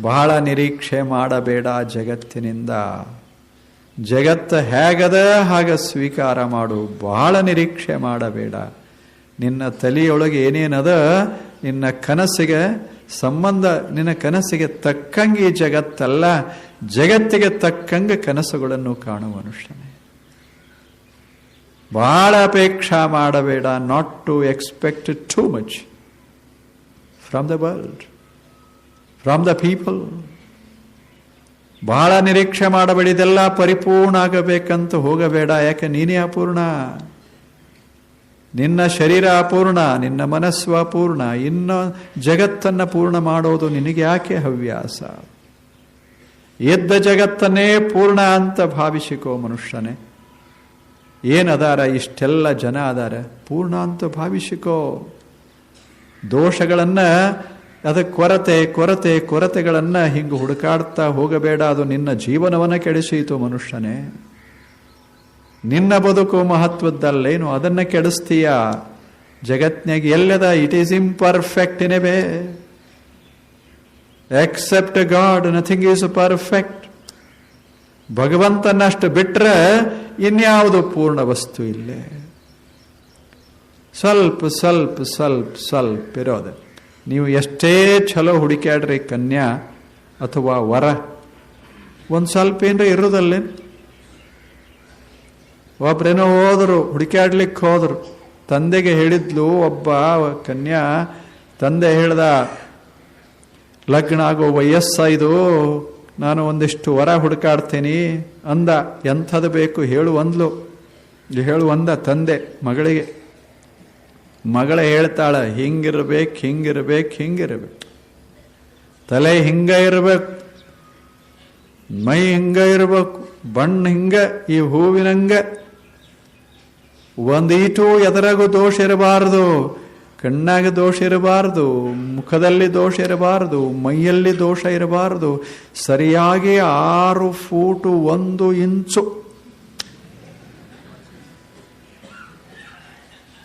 ಬಹಳ ನಿರೀಕ್ಷೆ ಮಾಡಬೇಡ ಜಗತ್ತಿನಿಂದ. ಜಗತ್ತು ಹೇಗದ ಹಾಗೆ ಸ್ವೀಕಾರ ಮಾಡು, ಬಹಳ ನಿರೀಕ್ಷೆ ಮಾಡಬೇಡ. ನಿನ್ನ ತಲೆಯೊಳಗೆ ಏನೇನದ, ನಿನ್ನ ಕನಸಿಗೆ ಸಂಬಂಧ, ನಿನ್ನ ಕನಸಿಗೆ ತಕ್ಕಂಗೆ ಈ ಜಗತ್ತಲ್ಲ, ಜಗತ್ತಿಗೆ ತಕ್ಕಂಗೆ ಕನಸುಗಳನ್ನು ಕಾಣುವ ಮನುಷ್ಯನೇ. ಬಹಳ ಅಪೇಕ್ಷಾ ಮಾಡಬೇಡ not to expect too much from the world from the people ಬಹಳ ನಿರೀಕ್ಷೆ ಮಾಡಬೇಡಿ, ಇದೆಲ್ಲ ಪರಿಪೂರ್ಣ ಆಗಬೇಕಂತ ಹೋಗಬೇಡ. ಯಾಕೆ? ನೀನೇ ಅಪೂರ್ಣ. ನಿನ್ನ ಶರೀರ ಅಪೂರ್ಣ, ನಿನ್ನ ಮನಸ್ಸು ಅಪೂರ್ಣ. ಇನ್ನು ಜಗತ್ತನ್ನು ಪೂರ್ಣ ಮಾಡೋದು ನಿನಗೆ ಯಾಕೆ ಹವ್ಯಾಸ? ಎದ್ದ ಜಗತ್ತನ್ನೇ ಪೂರ್ಣ ಅಂತ ಭಾವಿಸಿಕೋ ಮನುಷ್ಯನೇ. ಏನದಾರ? ಇಷ್ಟೆಲ್ಲ ಜನ ಅದಾರ. ಪೂರ್ಣ ಅಂತ ಭಾವಿಸಿಕೋ. ದೋಷಗಳನ್ನ ಅದಕ್ಕೆ ಕೊರತೆ ಕೊರತೆ, ಕೊರತೆಗಳನ್ನು ಹಿಂಗೆ ಹುಡುಕಾಡ್ತಾ ಹೋಗಬೇಡ. ಅದು ನಿನ್ನ ಜೀವನವನ್ನು ಕೆಡಿಸೀತು ಮನುಷ್ಯನೇ. ನಿನ್ನ ಬದುಕು ಮಹತ್ವದ್ದಲ್ಲೇನು? ಅದನ್ನು ಕೆಡಿಸ್ತೀಯ? ಜಗತ್ನಾಗ ಎಲ್ಲದ it is imperfect in a except God nothing is perfect ಭಗವಂತನಷ್ಟು ಬಿಟ್ಟರೆ ಇನ್ಯಾವುದು ಪೂರ್ಣ ವಸ್ತು ಇಲ್ಲೇ. ಸ್ವಲ್ಪ ಸ್ವಲ್ಪ ಸ್ವಲ್ಪ ಸ್ವಲ್ಪ ಇರೋದೆ. ನೀವು ಎಷ್ಟೇ ಛಲೋ ಹುಡುಕ್ಯಾಡ್ರಿ ಕನ್ಯಾ ಅಥವಾ ವರ, ಒಂದು ಸ್ವಲ್ಪ ಏನರ ಇರೋದಲ್ಲೇ ಒಬ್ರೇನೋ ಹೋದರು ಹುಡುಕ್ಯಾಡ್ಲಿಕ್ಕೆ ಹೋದರು, ತಂದೆಗೆ ಹೇಳಿದ್ಲು, ಒಬ್ಬ ಕನ್ಯಾ ತಂದೆ ಹೇಳ್ದ, ಲಗ್ನ ಆಗೋ ವಯಸ್ಸಾಯ್ದು, ನಾನು ಒಂದಿಷ್ಟು ವರ ಹುಡುಕಾಡ್ತೀನಿ ಅಂದ. ಎಂಥದ್ದು ಬೇಕು ಹೇಳು ಅಂದ್ಲು. ಹೇಳು ಅಂದ ತಂದೆ ಮಗಳಿಗೆ. ಮಗಳ ಹೇಳ್ತಾಳೆ, ಹಿಂಗಿರ್ಬೇಕು ಹಿಂಗಿರ್ಬೇಕು ಹಿಂಗಿರ್ಬೇಕು. ತಲೆ ಹಿಂಗ ಇರಬೇಕು, ಮೈ ಹಿಂಗ ಇರಬೇಕು, ಬಣ್ಣ ಹಿಂಗ, ಈ ಹೂವಿನಂಗ. ಒಂದೀಟು ಎದರಾಗೂ ದೋಷ ಇರಬಾರದು, ಕಣ್ಣಾಗ ದೋಷ ಇರಬಾರದು, ಮುಖದಲ್ಲಿ ದೋಷ ಇರಬಾರದು, ಮೈಯಲ್ಲಿ ದೋಷ ಇರಬಾರದು. ಸರಿಯಾಗಿ ಆರು ಫೂಟು ಒಂದು ಇಂಚು.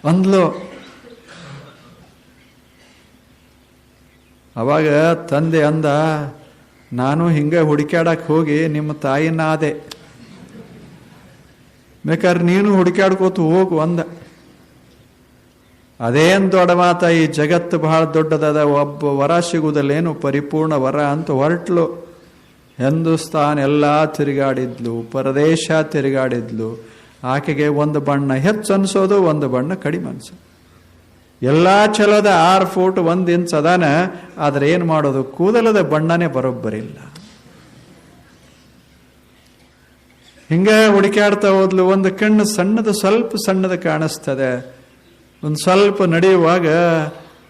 ಅಂದ್ಲು. ಅವಾಗ ತಂದೆ ಅಂದ, ನಾನು ಹಿಂಗೆ ಹುಡುಕ್ಯಾಡಕ್ಕೆ ಹೋಗಿ ನಿಮ್ಮ ತಾಯಿನ ಆದೆ ಬೇಕಾದ್ರೆ ನೀನು ಹುಡುಕ್ಯಾಡ್ಕೋತು ಹೋಗು, ಅಂದ. ಅದೇನು ದೊಡ್ಡ ಮಾತ, ಈ ಜಗತ್ತು ಬಹಳ ದೊಡ್ಡದಾದ, ಒಬ್ಬ ವರ ಸಿಗುವುದಲ್ಲೇನು ಪರಿಪೂರ್ಣ ವರ ಅಂತ ಹೊರಟ್ಲು. ಹಿಂದೂಸ್ತಾನ್ ಎಲ್ಲ ತಿರುಗಾಡಿದ್ಲು, ಪರದೇಶ ತಿರುಗಾಡಿದ್ಲು. ಆಕೆಗೆ ಒಂದು ಬಣ್ಣ ಹೆಚ್ಚು ಅನ್ಸೋದು ಒಂದು ಬಣ್ಣ ಕಡಿಮೆ ಅನ್ಸೋದು ಎಲ್ಲ ಚಲೋದ ಆರು ಫೂಟ್ ಒಂದು ಇಂಚ್ ಅದಾನ, ಆದ್ರೆ ಏನು ಮಾಡೋದು? ಕೂದಲದ ಬಣ್ಣನೇ ಬರೋಬ್ಬರಿಲ್ಲ. ಹಿಂಗ ಹುಡುಕಾಡ್ತಾ ಹೋದ್ಲು, ಒಂದು ಕಣ್ಣು ಸಣ್ಣದ, ಸ್ವಲ್ಪ ಸಣ್ಣದ ಕಾಣಿಸ್ತದೆ. ಒಂದು ಸ್ವಲ್ಪ ನಡೆಯುವಾಗ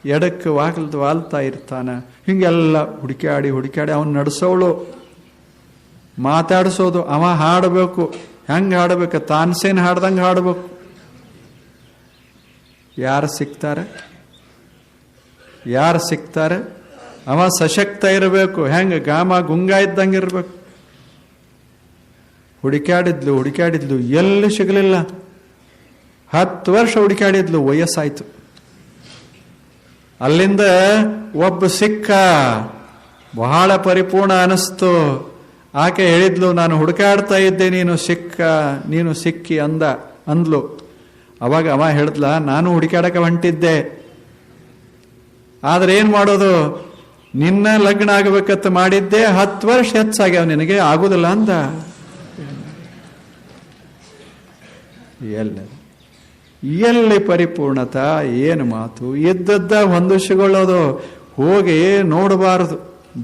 ಎಡಕ್ಕೆ ವಾಗಲ್ದು ವಾಲ್ತಾ ಇರ್ತಾನೆ. ಹಿಂಗೆಲ್ಲ ಹುಡುಕಾಡಿ ಹುಡುಕಾಡಿ ಅವನು ನಡೆಸೋಳು. ಮಾತಾಡಿಸೋದು, ಅವ ಹಾಡಬೇಕು. ಹೆಂಗೆ ಹಾಡಬೇಕು? ತಾನ್ಸೇನ್ ಹಾಡ್ದಂಗೆ ಹಾಡಬೇಕು. ಯಾರು ಸಿಗ್ತಾರೆ ಯಾರು ಸಿಗ್ತಾರೆ ಅವ ಸಶಕ್ತ ಇರಬೇಕು. ಹೆಂಗೆ? ಗಾಮ ಗುಂಗ ಇದ್ದಂಗೆ ಇರಬೇಕು. ಹುಡುಕಾಡಿದ್ಲು ಹುಡುಕಾಡಿದ್ಲು ಎಲ್ಲಿ ಸಿಗಲಿಲ್ಲ. ಹತ್ತು ವರ್ಷ ಹುಡುಕಾಡಿದ್ಲು ವಯಸ್ಸಾಯ್ತು. ಅಲ್ಲಿಂದ ಒಬ್ಬ ಸಿಕ್ಕ. ಬಹಳ ಪರಿಪೂರ್ಣ ಅನಿಸ್ತು. ಆಕೆ ಹೇಳಿದ್ಲು, ನಾನು ಹುಡುಕಾಡ್ತಾ ಇದ್ದೆ, ನೀನು ಸಿಕ್ಕ, ನೀನು ಸಿಕ್ಕಿ ಅಂದ, ಅಂದ್ಲು. ಅವಾಗ ಅವ ಹೇಳಿದ್ಲ, ನಾನು ಹುಡುಕಾಡಕ ಹೊಂಟಿದ್ದೆ. ಆದ್ರೆ ಏನ್ ಮಾಡೋದು? ನಿನ್ನ ಲಗ್ನ ಆಗಬೇಕಂತ ಮಾಡಿದ್ದೆ, ಹತ್ತು ವರ್ಷ ಹೆಚ್ಚಾಗ್ಯಾವ ನಿನಗೆ, ಆಗುದಿಲ್ಲ ಅಂದ. ಎಲ್ಲ? ಎಲ್ಲಿ ಪರಿಪೂರ್ಣತ? ಏನು ಮಾತು? ಇದ್ದದ್ದ ಹೊಂದಿಸಿಕೊಳ್ಳೋದು. ಹೋಗಿ ನೋಡಬಾರದು.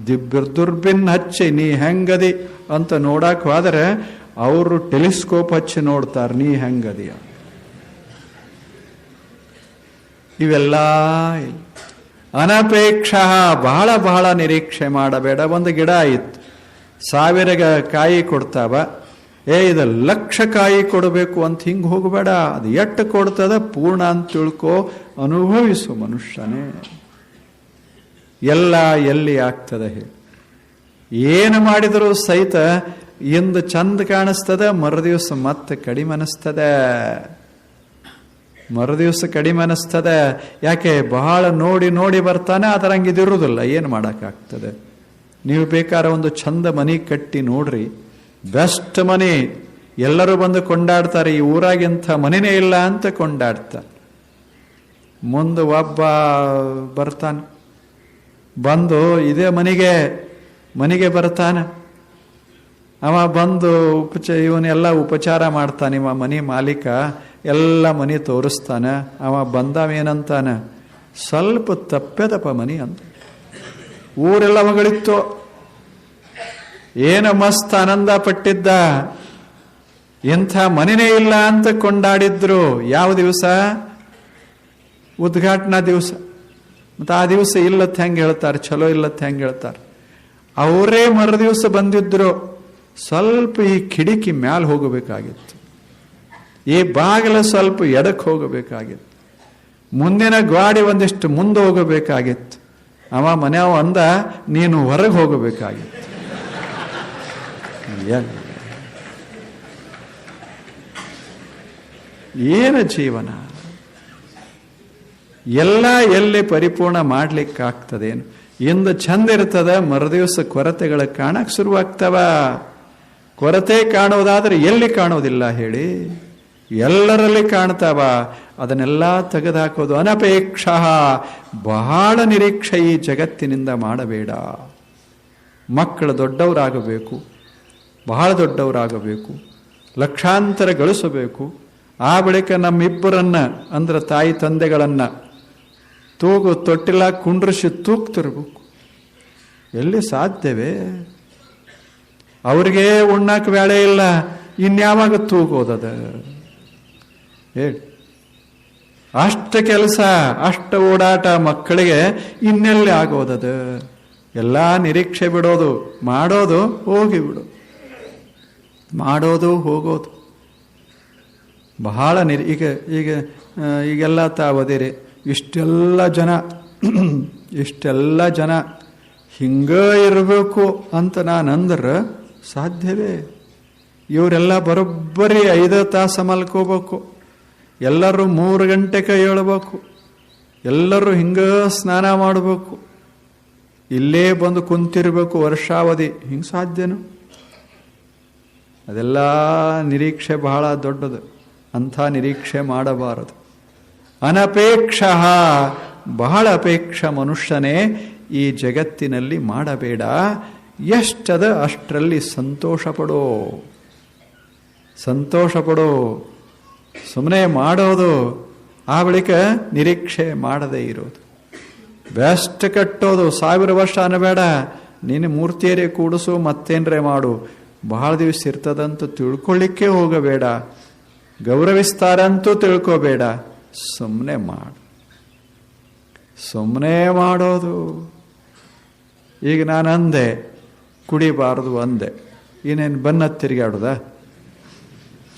ದಿಬ್ಬರ್ ದುರ್ಬಿನ್ ಹಚ್ಚಿ, ನೀ ಹೆಂಗದಿ? ಅಂತ ನೋಡಕ್ ಹೋದರೆ, ಅವರು ಟೆಲಿಸ್ಕೋಪ್ ಹಚ್ಚಿ ನೋಡ್ತಾರೆ, ನೀ ಹೆಂಗದಿಯ ಇವೆಲ್ಲ ಇಲ್ಲ. ಅನಪೇಕ್ಷ, ಬಹಳ ಬಹಳ ನಿರೀಕ್ಷೆ ಮಾಡಬೇಡ. ಒಂದು ಗಿಡ ಇತ್ತು. ಸಾವಿರ ಕಾಯಿ ಕೊಡ್ತಾವ. ಏ, ಇದು ಲಕ್ಷ ಕಾಯಿ ಕೊಡಬೇಕು ಅಂತ ಹಿಂಗೆ ಹೋಗಬೇಡ. ಅದು ಎಟ್ಟು ಕೊಡ್ತದ, ಪೂರ್ಣ ಅಂತ ತಿಳ್ಕೋ ಅನುಭವಿಸು ಮನುಷ್ಯನೇ. ಎಲ್ಲ ಎಲ್ಲಿ ಆಗ್ತದೆ ಹೇಳಿ. ಏನು ಮಾಡಿದರೂ ಸಹಿತ ಇಂದು ಚಂದ ಕಾಣಿಸ್ತದ, ಮರುದಿವಸ ಮತ್ತೆ ಕಡಿಮೆ ಅನಿಸ್ತದೆ. ಮರುದಿವಸ ಕಡಿಮೆ ಅನಿಸ್ತದೆ ಯಾಕೆ? ಬಹಳ ನೋಡಿ ನೋಡಿ ಬರ್ತಾನೆ ಅದರ ಹಂಗಿದಿರುವುದಿಲ್ಲ ಏನು ಮಾಡೋಕ್ಕಾಗ್ತದೆ? ನೀವು ಬೇಕಾದ್ರೆ ಒಂದು ಚಂದ ಮನೆ ಕಟ್ಟಿ ನೋಡ್ರಿ. ಬೆಸ್ಟ್ ಮನೆ. ಎಲ್ಲರೂ ಬಂದು ಕೊಂಡಾಡ್ತಾರೆ. ಈ ಊರಾಗಿಂಥ ಮನೆಯೇ ಇಲ್ಲ ಅಂತ ಕೊಂಡಾಡ್ತಾರೆ. ಮುಂದೆ ಒಬ್ಬ ಬರ್ತಾನೆ. ಬಂದು ಇದೇ ಮನೆಗೆ ಮನೆಗೆ ಬರ್ತಾನೆ. ಅವ ಬಂದು ಉಪಚ ಇವನ್ನೆಲ್ಲ ಉಪಚಾರ ಮಾಡ್ತಾನೆ. ಇವ ಮನೆ ಮಾಲೀಕ. ಎಲ್ಲ ಮನೆ ತೋರಿಸ್ತಾನೆ, ಅವ ಬಂದವೇನಂತಾನೆ, ಸ್ವಲ್ಪ ತಪ್ಪೆದಪ್ಪ ಮನೆ ಅಂತ. ಊರೆಲ್ಲ ಮಗಳಿತ್ತು ಏನು ಮಸ್ತ್ ಆನಂದ ಪಟ್ಟಿದ್ದ, ಇಂಥ ಮನೆನೇ ಇಲ್ಲ ಅಂತ ಕೊಂಡಾಡಿದ್ರು, ಯಾವ ದಿವಸ? ಉದ್ಘಾಟನಾ ದಿವಸ. ಮತ್ತು ಆ ದಿವಸ ಇಲ್ಲತ್ ಹೆಂಗೆ ಹೇಳ್ತಾರೆ ಚಲೋ ಇಲ್ಲತ್ ಹೆಂಗೆ ಹೇಳ್ತಾರೆ. ಅವರೇ ಮರು ದಿವಸ ಬಂದಿದ್ರು, ಸ್ವಲ್ಪ ಈ ಕಿಡಿಕಿ ಮ್ಯಾಲ ಹೋಗಬೇಕಾಗಿತ್ತು. ಈ ಬಾಗಿಲ ಸ್ವಲ್ಪ ಎಡಕ್ಕೆ ಹೋಗಬೇಕಾಗಿತ್ತು. ಮುಂದಿನ ಗ್ವಾಡಿ ಒಂದಿಷ್ಟು ಮುಂದೆ ಹೋಗಬೇಕಾಗಿತ್ತು. ಅವ ಮನೆಯವ ಅಂದ, ನೀನು ಹೊರಗೆ ಹೋಗಬೇಕಾಗಿತ್ತು? ಏನು? ಜೀವನ? ಎಲ್ಲ ಎಲ್ಲಿ ಪರಿಪೂರ್ಣ ಮಾಡ್ಲಿಕ್ಕಾಗ್ತದೇನು? ಇಂದು ಚಂದ ಇರ್ತದ, ಮರುದಿವಸ ಕೊರತೆಗಳ ಕಾಣಕ್ಕೆ ಶುರುವಾಗ್ತವ. ಕೊರತೆ ಕಾಣೋದಾದ್ರೆ ಎಲ್ಲಿ ಕಾಣೋದಿಲ್ಲ ಹೇಳಿ. ಎಲ್ಲರಲ್ಲಿ ಕಾಣ್ತಾವ, ಅದನ್ನೆಲ್ಲ ತೆಗೆದುಹಾಕೋದು ಅನಪೇಕ್ಷ. ಬಹಳ ನಿರೀಕ್ಷೆ ಈ ಜಗತ್ತಿನಿಂದ ಮಾಡಬೇಡ. ಮಕ್ಕಳು ದೊಡ್ಡವರಾಗಬೇಕು, ಬಹಳ ದೊಡ್ಡವರಾಗಬೇಕು, ಲಕ್ಷಾಂತರ ಗಳಿಸಬೇಕು. ಆ ಬಳಿಕ ನಮ್ಮಿಬ್ಬರನ್ನ, ಅಂದ್ರೆ ತಾಯಿ ತಂದೆಗಳನ್ನು, ತೂಗು ತೊಟ್ಟಿಲ್ಲ ಕುಂಡ್ರಿಸಿ ತೂಗ್ತಿರ್ಬೇಕು ಎಲ್ಲಿ ಸಾಧ್ಯವೇ? ಅವ್ರಿಗೆ ಉಣ್ಣಕ್ಕೆ ಬೇಳೆ ಇಲ್ಲ, ಇನ್ಯಾವಾಗ ತೂಗೋದದ? ಹೇಳಿ. ಅಷ್ಟ ಕೆಲಸ, ಅಷ್ಟ ಓಡಾಟ ಮಕ್ಕಳಿಗೆ ಇನ್ನೆಲ್ಲಿ ಆಗೋದದ? ಎಲ್ಲ ನಿರೀಕ್ಷೆ ಬಿಡೋದು, ಮಾಡೋದು ಹೋಗಿ ಬಿಡು. ಮಾಡೋದು ಹೋಗೋದು. ಬಹಳ ನಿರ್, ಈಗ ಈಗ ಈಗೆಲ್ಲ ತಾವದಿರಿ, ಇಷ್ಟೆಲ್ಲ ಜನ ಇಷ್ಟೆಲ್ಲ ಜನ ಹಿಂಗ ಇರಬೇಕು ಅಂತ ನಾನು ಅಂದ್ರೆ ಸಾಧ್ಯವೇ? ಇವರೆಲ್ಲ ಬರೋಬ್ಬರಿ ಐದು ತಾಸು ಮಲ್ಕೋಬೇಕು. ಎಲ್ಲರೂ ಮೂರು ಗಂಟೆಗೆ ಏಳಬೇಕು ಎಲ್ಲರೂ ಹಿಂಗ ಸ್ನಾನ ಮಾಡಬೇಕು. ಇಲ್ಲೇ ಬಂದು ಕುಂತಿರಬೇಕು ವರ್ಷಾವಧಿ. ಹಿಂಗೆ ಸಾಧ್ಯನು? ಅದೆಲ್ಲ ನಿರೀಕ್ಷೆ ಬಹಳ ದೊಡ್ಡದು. ಅಂಥ ನಿರೀಕ್ಷೆ ಮಾಡಬಾರದು. ಅನಪೇಕ್ಷ, ಬಹಳ ಅಪೇಕ್ಷ ಮನುಷ್ಯನೇ ಈ ಜಗತ್ತಿನಲ್ಲಿ ಮಾಡಬೇಡ. ಎಷ್ಟದ ಅಷ್ಟರಲ್ಲಿ ಸಂತೋಷ ಪಡೋ ಸಂತೋಷ ಪಡೋ ಸುಮ್ಮನೆ ಮಾಡೋದು, ಆ ಬಳಿಕ ನಿರೀಕ್ಷೆ ಮಾಡದೇ ಇರೋದು. ಬೆಸ್ಟ್ ಕಟ್ಟೋದು, ಸಾವಿರ ವರ್ಷ ಅನ್ನಬೇಡ. ನೀನು ಮೂರ್ತಿಯರೇ ಕೂಡಿಸು, ಮತ್ತೇನ್ರೆ ಮಾಡು. ಬಹಳ ದಿವಸ ಇರ್ತದಂತ ತಿಳ್ಕೊಳ್ಳಿಕ್ಕೆ ಹೋಗಬೇಡ. ಗೌರವಿಸ್ತಾರಂತೂ ತಿಳ್ಕೋಬೇಡ. ಸುಮ್ಮನೆ ಮಾಡು. ಸುಮ್ಮನೆ ಮಾಡೋದು. ಈಗ ನಾನು ಅಂದೆ ಕುಡಿಬಾರದು ಅಂದೆ. ಏನೇನು ಬನ್ನ ತಿರುಗಾಡುದ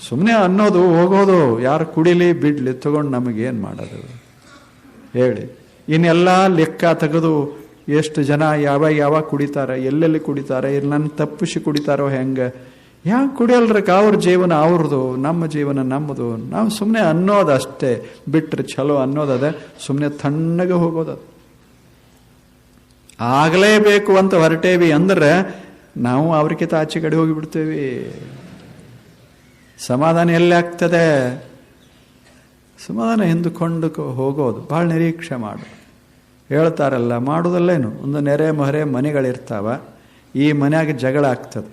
ಸುಮ್ಮನೆ ಅನ್ನೋದು ಹೋಗೋದು, ಯಾರು ಕುಡಿಲಿ, ಬಿಡ್ಲಿ ತಗೊಂಡು ನಮಗೇನು ಮಾಡೋದು? ಹೇಳಿ. ಇನ್ನೆಲ್ಲ ಲೆಕ್ಕ ತೆಗೆದು ಎಷ್ಟು ಜನ ಯಾವಾಗ ಯಾವಾಗ ಕುಡಿತಾರೆ, ಎಲ್ಲೆಲ್ಲಿ ಕುಡಿತಾರೆ ನನ್ನ ತಪ್ಪಿಸಿ ಕುಡಿತಾರೋ ಹೆಂಗೆ? ಯಾಕೆ ಕುಡಿಯಲ್ರಕ್ಕ ಅವ್ರ ಜೀವನ ಅವ್ರದ್ದು ನಮ್ಮ ಜೀವನ ನಮ್ಮದು? ನಾವು ಸುಮ್ಮನೆ ಅನ್ನೋದಷ್ಟೇ. ಬಿಟ್ಟರೆ ಚಲೋ ಅನ್ನೋದದ ಸುಮ್ಮನೆ ತಣ್ಣಗೆ ಹೋಗೋದು ಆಗಲೇಬೇಕು ಅಂತ ಹೊರಟೇವಿ ಅಂದ್ರೆ ನಾವು ಅವ್ರಿಗಿಂತ ಆಚೆ ಕಡೆ ಹೋಗಿಬಿಡ್ತೇವೆ. ಸಮಾಧಾನ ಎಲ್ಲಿ ಆಗ್ತದೆ ಸಮಾಧಾನ ಹಿಂದುಕೊಂಡು ಹೋಗೋದು ಭಾಳ ನಿರೀಕ್ಷೆ ಮಾಡು. ಹೇಳ್ತಾರಲ್ಲ, ಮಾಡೋದಲ್ಲೇನು? ಒಂದು ನೆರೆ ಮೊರೆ ಮನೆಗಳಿರ್ತಾವ, ಈ ಮನೆಯಾಗ ಜಗಳ ಆಗ್ತದೆ.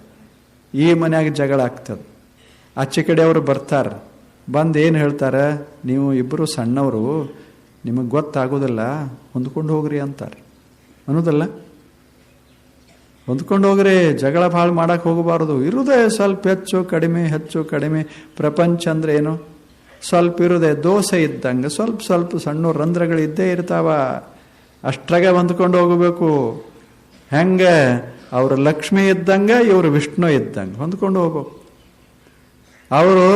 ಈ ಮನೆಯಾಗ ಜಗಳ ಆಗ್ತದೆ. ಆಚೆ ಕಡೆಯವರು ಬರ್ತಾರೆ. ಬಂದು ಏನು ಹೇಳ್ತಾರೆ? ನೀವು ಇಬ್ಬರು ಸಣ್ಣವರು, ನಿಮಗೆ ಗೊತ್ತಾಗೋದಿಲ್ಲ, ಹೊಂದ್ಕೊಂಡು ಹೋಗ್ರಿ ಅಂತಾರೆ. ಅನ್ನೋದಲ್ಲ? ಹೊಂದ್ಕೊಂಡು ಹೋಗ್ರಿ ಜಗಳ ಭಾಳ ಮಾಡಕ್ಕೆ ಹೋಗಬಾರ್ದು. ಇರುದೇ ಸ್ವಲ್ಪ ಹೆಚ್ಚು, ಕಡಿಮೆ ಹೆಚ್ಚು, ಕಡಿಮೆ. ಪ್ರಪಂಚ ಅಂದ್ರೆ ಏನು? ಸ್ವಲ್ಪ ಇರುದೆ ದೋಸೆ ಇದ್ದಂಗೆ, ಸ್ವಲ್ಪ ಸ್ವಲ್ಪ ಸಣ್ಣ ರಂಧ್ರಗಳು ಇದ್ದೇ ಇರ್ತಾವ. ಅಷ್ಟ್ರಾಗೆ ಹೊಂದ್ಕೊಂಡು ಹೋಗಬೇಕು. ಹೆಂಗೆ? ಅವರು ಲಕ್ಷ್ಮಿ ಇದ್ದಂಗೆ, ಇವರು ವಿಷ್ಣು ಇದ್ದಂಗೆ. ಹೊಂದ್ಕೊಂಡು ಹೋಗ್ಬೇಕು ಅವರು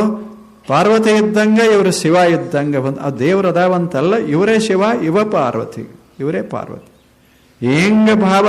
ಪಾರ್ವತಿ ಇದ್ದಂಗೆ, ಇವರು ಶಿವ ಇದ್ದಂಗೆ. ಆ ದೇವ್ರು ಅದಾವಂತಲ್ಲ, ಇವರೇ ಶಿವ, ಇವ ಪಾರ್ವತಿ. ಇವರೇ ಪಾರ್ವತಿ. ಹೆಂಗೆ ಭಾವ